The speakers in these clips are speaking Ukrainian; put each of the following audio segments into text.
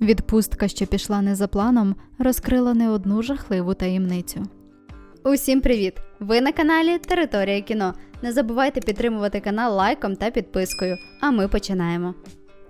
Відпустка, що пішла не за планом, розкрила не одну жахливу таємницю. Усім привіт! Ви на каналі Територія кіно. Не забувайте підтримувати канал лайком та підпискою. А ми починаємо.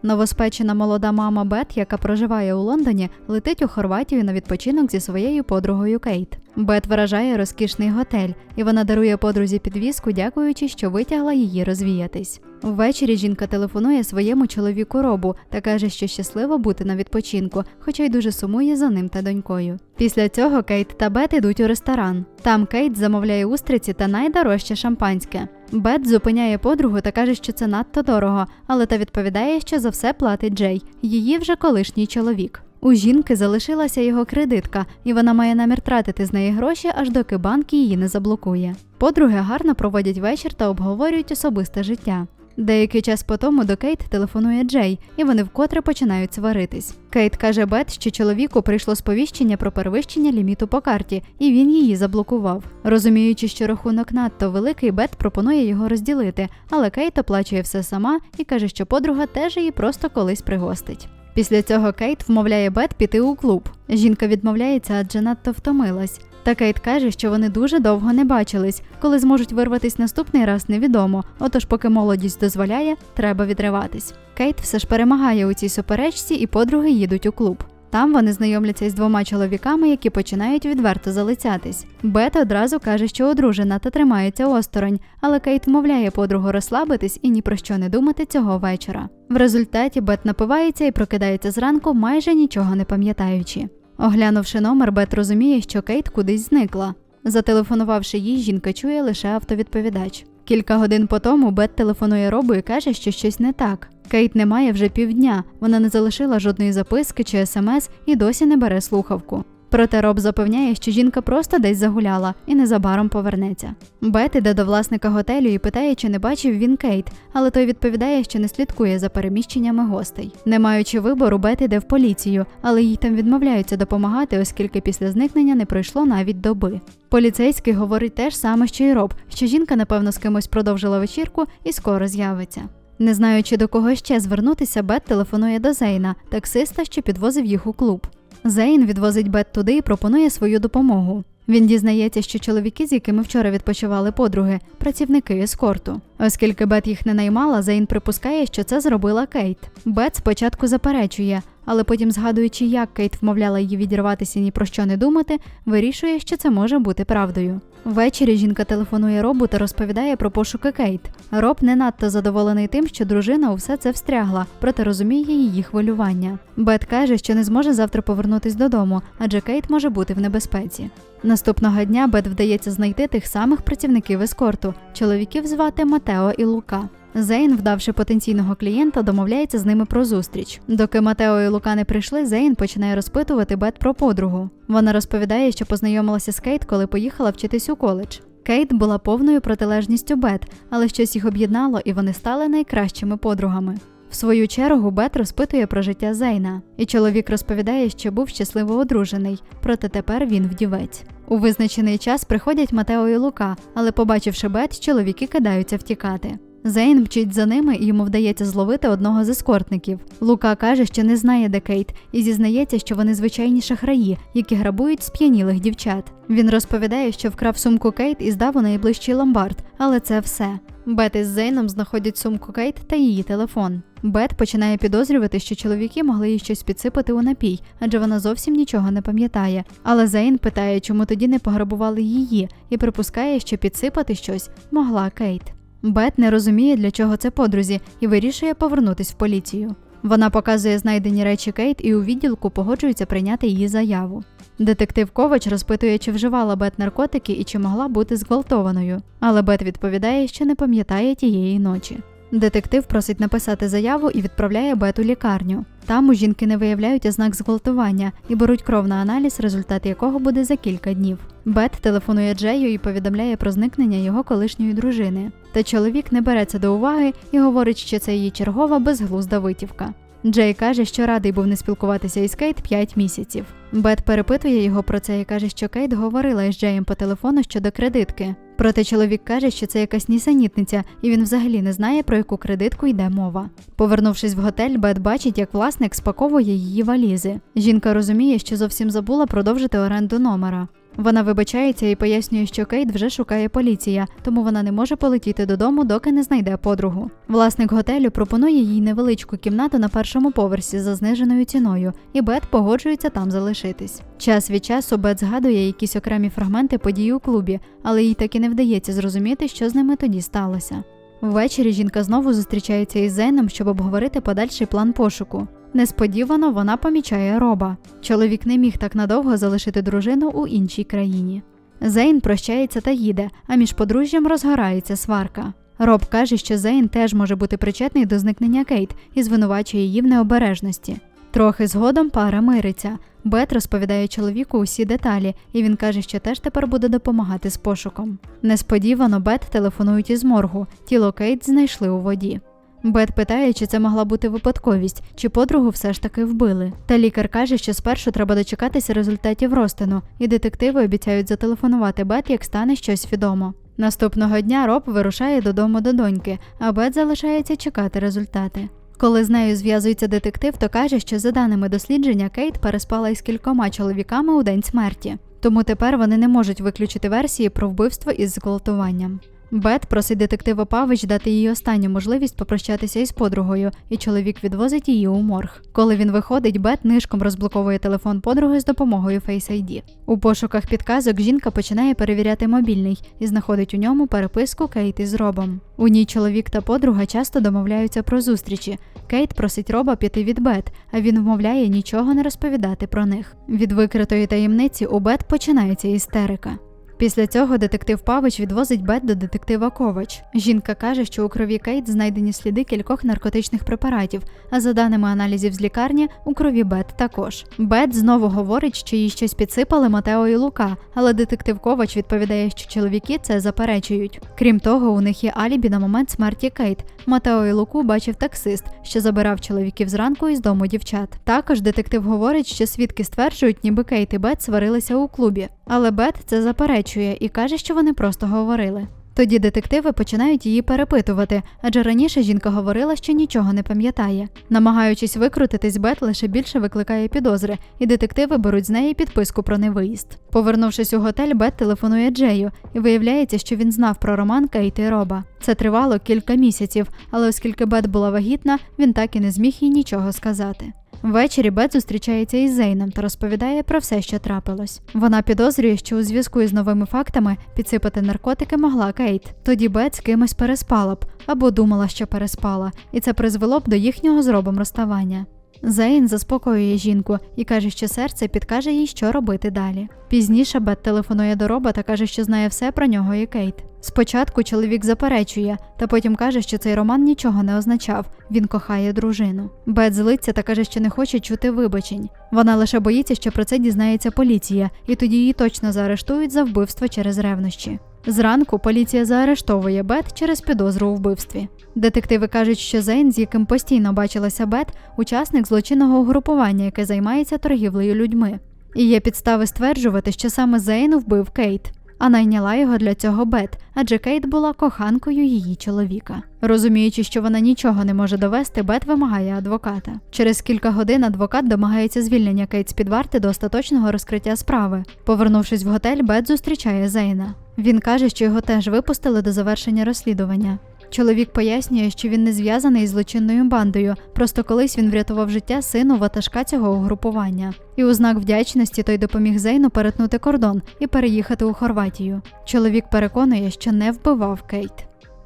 Новоспечена молода мама Бет, яка проживає у Лондоні, летить у Хорватію на відпочинок зі своєю подругою Кейт. Бет виражає розкішний готель, і вона дарує подрузі підвіску, дякуючи, що витягла її розвіятись. Ввечері жінка телефонує своєму чоловіку Робу та каже, що щасливо бути на відпочинку, хоча й дуже сумує за ним та донькою. Після цього Кейт та Бет ідуть у ресторан. Там Кейт замовляє устриці та найдорожче шампанське. Бет зупиняє подругу та каже, що це надто дорого, але та відповідає, що за все платить Джей, її вже колишній чоловік. У жінки залишилася його кредитка, і вона має намір тратити з неї гроші, аж доки банк її не заблокує. Подруги гарно проводять вечір та обговорюють особисте життя. Деякий час по тому до Кейт телефонує Джей, і вони вкотре починають сваритись. Кейт каже Бет, що чоловіку прийшло сповіщення про перевищення ліміту по карті, і він її заблокував. Розуміючи, що рахунок надто великий, Бет пропонує його розділити, але Кейт оплачує все сама і каже, що подруга теж її просто колись пригостить. Після цього Кейт вмовляє Бет піти у клуб. Жінка відмовляється, адже надто втомилась. Та Кейт каже, що вони дуже довго не бачились. Коли зможуть вирватись наступний раз, невідомо. Отож, поки молодість дозволяє, треба відриватись. Кейт все ж перемагає у цій суперечці, і подруги їдуть у клуб. Там вони знайомляться із двома чоловіками, які починають відверто залицятись. Бет одразу каже, що одружена та тримається осторонь, але Кейт вмовляє подругу розслабитись і ні про що не думати цього вечора. В результаті Бет напивається і прокидається зранку, майже нічого не пам'ятаючи. Оглянувши номер, Бет розуміє, що Кейт кудись зникла. Зателефонувавши їй, жінка чує лише автовідповідач. Кілька годин по тому Бет телефонує Робу і каже, що щось не так. Кейт немає вже півдня, вона не залишила жодної записки чи смс і досі не бере слухавку. Проте Роб запевняє, що жінка просто десь загуляла і незабаром повернеться. Бет іде до власника готелю і питає, чи не бачив він Кейт, але той відповідає, що не слідкує за переміщеннями гостей. Не маючи вибору, Бет іде в поліцію, але їй там відмовляються допомагати, оскільки після зникнення не пройшло навіть доби. Поліцейський говорить те ж саме, що й Роб, що жінка, напевно, з кимось продовжила вечірку і скоро з'явиться. Не знаючи до кого ще звернутися, Бет телефонує до Зейна, таксиста, що підвозив їх у клуб. Зейн відвозить Бет туди і пропонує свою допомогу. Він дізнається, що чоловіки, з якими вчора відпочивали подруги, працівники ескорту. Оскільки Бет їх не наймала, Зейн припускає, що це зробила Кейт. Бет спочатку заперечує, але потім, згадуючи, як Кейт вмовляла її відірватися ні про що не думати, вирішує, що це може бути правдою. Ввечері жінка телефонує Робу та розповідає про пошуки Кейт. Роб не надто задоволений тим, що дружина у все це встрягла, проте розуміє її хвилювання. Бет каже, що не зможе завтра повернутись додому, адже Кейт може бути в небезпеці. Наступного дня Бет вдається знайти тих самих працівників ескорту. Чоловіків звати Матео і Лука. Зейн, вдавши потенційного клієнта, домовляється з ними про зустріч. Доки Матео і Лука не прийшли, Зейн починає розпитувати Бет про подругу. Вона розповідає, що познайомилася з Кейт, коли поїхала вчитись у коледж. Кейт була повною протилежністю Бет, але щось їх об'єднало, і вони стали найкращими подругами. В свою чергу Бет розпитує про життя Зейна, і чоловік розповідає, що був щасливо одружений, проте тепер він вдівець. У визначений час приходять Матео і Лука, але, побачивши Бет, чоловіки кидаються втікати. Зейн мчить за ними і йому вдається зловити одного з ескортників. Лука каже, що не знає, де Кейт, і зізнається, що вони звичайні шахраї, які грабують сп'янілих дівчат. Він розповідає, що вкрав сумку Кейт і здав у найближчий ломбард, але це все. Бет із Зейном знаходять сумку Кейт та її телефон. Бет починає підозрювати, що чоловіки могли їй щось підсипати у напій, адже вона зовсім нічого не пам'ятає. Але Зейн питає, чому тоді не пограбували її, і припускає, що підсипати щось могла Кейт. Бет не розуміє, для чого це подрузі, і вирішує повернутись в поліцію. Вона показує знайдені речі Кейт і у відділку погоджується прийняти її заяву. Детектив Ковач розпитує, чи вживала Бет наркотики і чи могла бути зґвалтованою. Але Бет відповідає, що не пам'ятає тієї ночі. Детектив просить написати заяву і відправляє Бет у лікарню. Там у жінки не виявляють ознак зґвалтування і беруть кров на аналіз, результат якого буде за кілька днів. Бет телефонує Джею і повідомляє про зникнення його колишньої дружини. Та чоловік не бере це до уваги і говорить, що це її чергова безглузда витівка. Джей каже, що радий був не спілкуватися із Кейт 5 місяців. Бет перепитує його про це і каже, що Кейт говорила із Джеєм по телефону щодо кредитки. Проте чоловік каже, що це якась нісенітниця, і він взагалі не знає, про яку кредитку йде мова. Повернувшись в готель, Бет бачить, як власник спаковує її валізи. Жінка розуміє, що зовсім забула продовжити оренду номера. Вона вибачається і пояснює, що Кейт вже шукає поліція, тому вона не може полетіти додому, доки не знайде подругу. Власник готелю пропонує їй невеличку кімнату на першому поверсі за зниженою ціною, і Бет погоджується там залишитись. Час від часу Бет згадує якісь окремі фрагменти подій у клубі, але їй таки не вдається зрозуміти, що з ними тоді сталося. Ввечері жінка знову зустрічається із Зейном, щоб обговорити подальший план пошуку. Несподівано вона помічає роба. Чоловік не міг так надовго залишити дружину у іншій країні. Зейн прощається та їде, а між подружжям розгорається сварка. Роб каже, що Зейн теж може бути причетний до зникнення Кейт і звинувачує її в необережності. Трохи згодом пара мириться. Бет розповідає чоловіку усі деталі, і він каже, що теж тепер буде допомагати з пошуком. Несподівано Бет телефонують із моргу. Тіло Кейт знайшли у воді. Бет питає, чи це могла бути випадковість, чи подругу все ж таки вбили. Та лікар каже, що спершу треба дочекатися результатів розтину, і детективи обіцяють зателефонувати Бет, як стане щось відомо. Наступного дня Роб вирушає додому до доньки, а Бет залишається чекати результати. Коли з нею зв'язується детектив, то каже, що за даними дослідження Кейт переспала із кількома чоловіками у день смерті. Тому тепер вони не можуть виключити версії про вбивство із зґвалтуванням. Бет просить детектива Павич дати їй останню можливість попрощатися із подругою, і чоловік відвозить її у морг. Коли він виходить, Бет нишком розблоковує телефон подруги з допомогою Face ID. У пошуках підказок жінка починає перевіряти мобільний і знаходить у ньому переписку Кейт із Робом. У ній чоловік та подруга часто домовляються про зустрічі. Кейт просить Роба піти від Бет, а він вмовляє нічого не розповідати про них. Від викритої таємниці у Бет починається істерика. Після цього детектив Павич відвозить Бет до детектива Ковач. Жінка каже, що у крові Кейт знайдені сліди кількох наркотичних препаратів, а за даними аналізів з лікарні, у крові Бет також. Бет знову говорить, що їй щось підсипали Матео і Лука, але детектив Ковач відповідає, що чоловіки це заперечують. Крім того, у них є алібі на момент смерті Кейт. Матео і Луку бачив таксист, що забирав чоловіків зранку із дому дівчат. Також детектив говорить, що свідки стверджують, ніби Кейт і Бет сварилися у клубі. Але Бет це заперечує і каже, що вони просто говорили. Тоді детективи починають її перепитувати, адже раніше жінка говорила, що нічого не пам'ятає. Намагаючись викрутитись, Бет лише більше викликає підозри, і детективи беруть з неї підписку про невиїзд. Повернувшись у готель, Бет телефонує Джею, і виявляється, що він знав про роман Кейт і Роба. Це тривало кілька місяців, але оскільки Бет була вагітна, він так і не зміг їй нічого сказати. Ввечері Бет зустрічається із Зейном та розповідає про все, що трапилось. Вона підозрює, що у зв'язку із новими фактами підсипати наркотики могла Кейт. Тоді Бет з кимось переспала б або думала, що переспала, і це призвело б до їхнього з робом розставання. Зейн заспокоює жінку і каже, що серце підкаже їй, що робити далі. Пізніше Бет телефонує до Роба та каже, що знає все про нього і Кейт. Спочатку чоловік заперечує, та потім каже, що цей роман нічого не означав. Він кохає дружину. Бет злиться та каже, що не хоче чути вибачень. Вона лише боїться, що про це дізнається поліція, і тоді її точно заарештують за вбивство через ревнощі. Зранку поліція заарештовує Бет через підозру у вбивстві. Детективи кажуть, що Зейн, з яким постійно бачилася Бет, учасник злочинного угрупування, яке займається торгівлею людьми. І є підстави стверджувати, що саме Зейн вбив Кейт, а найняла його для цього Бет, адже Кейт була коханкою її чоловіка. Розуміючи, що вона нічого не може довести, Бет вимагає адвоката. Через кілька годин адвокат домагається звільнення Кейт з під варти до остаточного розкриття справи. Повернувшись в готель, Бет зустрічає Зейна. Він каже, що його теж випустили до завершення розслідування. Чоловік пояснює, що він не зв'язаний із злочинною бандою, просто колись він врятував життя сину ватажка цього угрупування. І у знак вдячності той допоміг Зейну перетнути кордон і переїхати у Хорватію. Чоловік переконує, що не вбивав Кейт.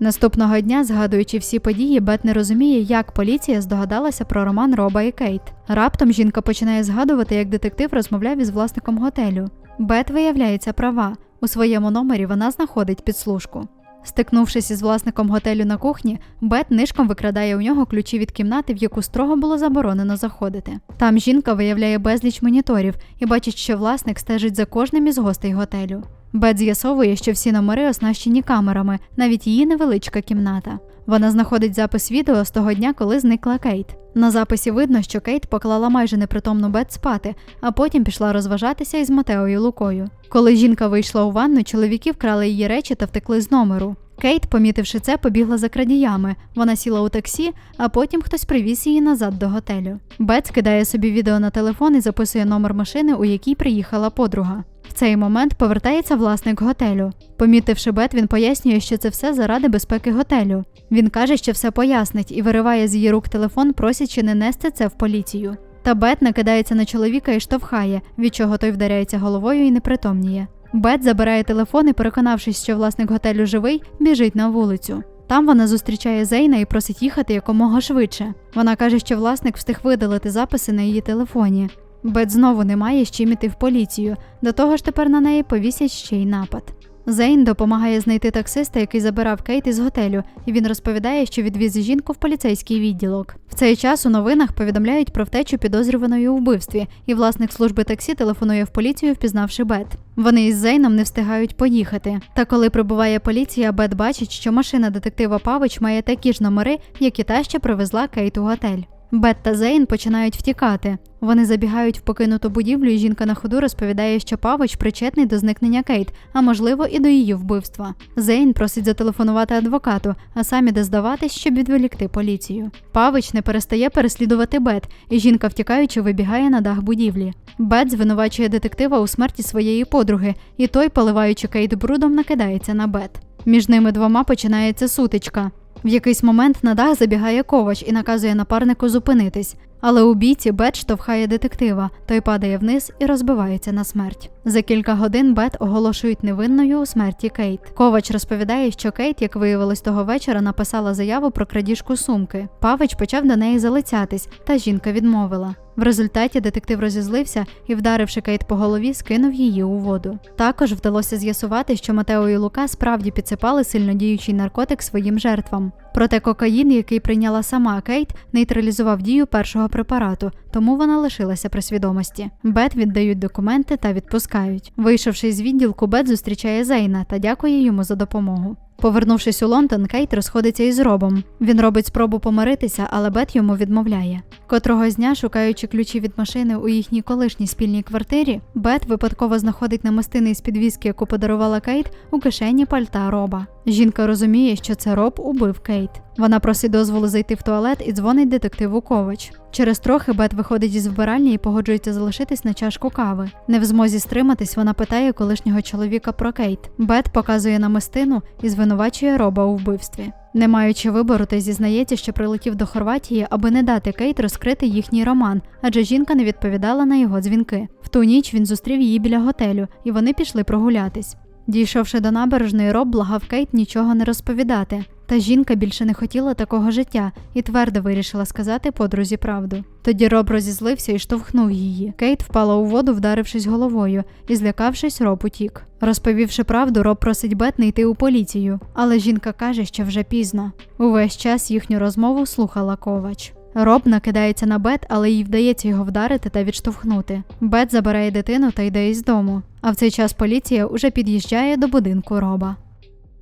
Наступного дня, згадуючи всі події, Бет не розуміє, як поліція здогадалася про роман Роба і Кейт. Раптом жінка починає згадувати, як детектив розмовляв із власником готелю. Бет виявляється права. У своєму номері вона знаходить підслужку. Стикнувшись із власником готелю на кухні, Бет нишком викрадає у нього ключі від кімнати, в яку строго було заборонено заходити. Там жінка виявляє безліч моніторів і бачить, що власник стежить за кожним із гостей готелю. Бет з'ясовує, що всі номери оснащені камерами, навіть її невеличка кімната. Вона знаходить запис відео з того дня, коли зникла Кейт. На записі видно, що Кейт поклала майже непритомну Бет спати, а потім пішла розважатися із Матеою Лукою. Коли жінка вийшла у ванну, чоловіки вкрали її речі та втекли з номеру. Кейт, помітивши це, побігла за крадіями. Вона сіла у таксі, а потім хтось привіз її назад до готелю. Бет скидає собі відео на телефон і записує номер машини, у якій приїхала подруга. В цей момент повертається власник готелю. Помітивши Бет, він пояснює, що це все заради безпеки готелю. Він каже, що все пояснить і вириває з її рук телефон, просячи не нести це в поліцію. Та Бет накидається на чоловіка і штовхає, від чого той вдаряється головою і непритомніє. Бет забирає телефон і, переконавшись, що власник готелю живий, біжить на вулицю. Там вона зустрічає Зейна і просить їхати якомога швидше. Вона каже, що власник встиг видалити записи на її телефоні. Бет знову не має з чим іти в поліцію. До того ж тепер на неї повісять ще й напад. Зейн допомагає знайти таксиста, який забирав Кейт із готелю, і він розповідає, що відвіз жінку в поліцейський відділок. В цей час у новинах повідомляють про втечу підозрюваної у вбивстві, і власник служби таксі телефонує в поліцію, впізнавши Бет. Вони із Зейном не встигають поїхати. Та коли прибуває поліція, Бет бачить, що машина детектива Павич має такі ж номери, як і та, що привезла Кейт у готель. Бет та Зейн починають втікати. Вони забігають в покинуту будівлю, і жінка на ходу розповідає, що Павич причетний до зникнення Кейт, а можливо і до її вбивства. Зейн просить зателефонувати адвокату, а сам іде здаватись, щоб відволікти поліцію. Павич не перестає переслідувати Бет, і жінка, втікаючи, вибігає на дах будівлі. Бет звинувачує детектива у смерті своєї подруги, і той, поливаючи Кейт брудом, накидається на Бет. Між ними двома починається сутичка. В якийсь момент на дах забігає ковач і наказує напарнику зупинитись. Але у бійці Бет штовхає детектива, той падає вниз і розбивається на смерть. За кілька годин Бет оголошують невинною у смерті Кейт. Ковач розповідає, що Кейт, як виявилось того вечора, написала заяву про крадіжку сумки. Павич почав до неї залицятись, та жінка відмовила. В результаті детектив розізлився і, вдаривши Кейт по голові, скинув її у воду. Також вдалося з'ясувати, що Матео і Лука справді підсипали сильнодіючий наркотик своїм жертвам. Проте кокаїн, який прийняла сама Кейт, нейтралізував дію першого препарату, тому вона лишилася при свідомості. Бет віддають документи та відпускають. Вийшовши з відділку, Бет зустрічає Зейна та дякує йому за допомогу. Повернувшись у Лондон, Кейт розходиться із Робом. Він робить спробу помиритися, але Бет йому відмовляє. Котрого дня, шукаючи ключі від машини у їхній колишній спільній квартирі, Бет випадково знаходить намистини з підвіски, яку подарувала Кейт, у кишені пальта Роба. Жінка розуміє, що це Роб убив Кейт. Вона просить дозволу зайти в туалет і дзвонить детективу Ковач. Через трохи Бет виходить із вбиральні і погоджується залишитись на чашку кави. Не в змозі стриматись, вона питає колишнього чоловіка про Кейт. Бет показує намистину і звинувачує Роба у вбивстві. Не маючи вибору, та й зізнається, що прилетів до Хорватії, аби не дати Кейт розкрити їхній роман, адже жінка не відповідала на його дзвінки. В ту ніч він зустрів її біля готелю, і вони пішли прогулятись. Дійшовши до набережної, Роб благав Кейт нічого не розповідати. Та жінка більше не хотіла такого життя і твердо вирішила сказати подрузі правду. Тоді Роб розізлився і штовхнув її. Кейт впала у воду, вдарившись головою, і злякавшись, Роб утік. Розповівши правду, Роб просить Бет не йти у поліцію, але жінка каже, що вже пізно. Увесь час їхню розмову слухала ковач. Роб накидається на Бет, але їй вдається його вдарити та відштовхнути. Бет забирає дитину та йде із дому. А в цей час поліція уже під'їжджає до будинку Роба.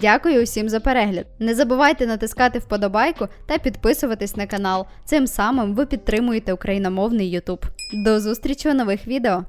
Дякую усім за перегляд. Не забувайте натискати вподобайку та підписуватись на канал. Цим самим ви підтримуєте україномовний YouTube. До зустрічі у нових відео!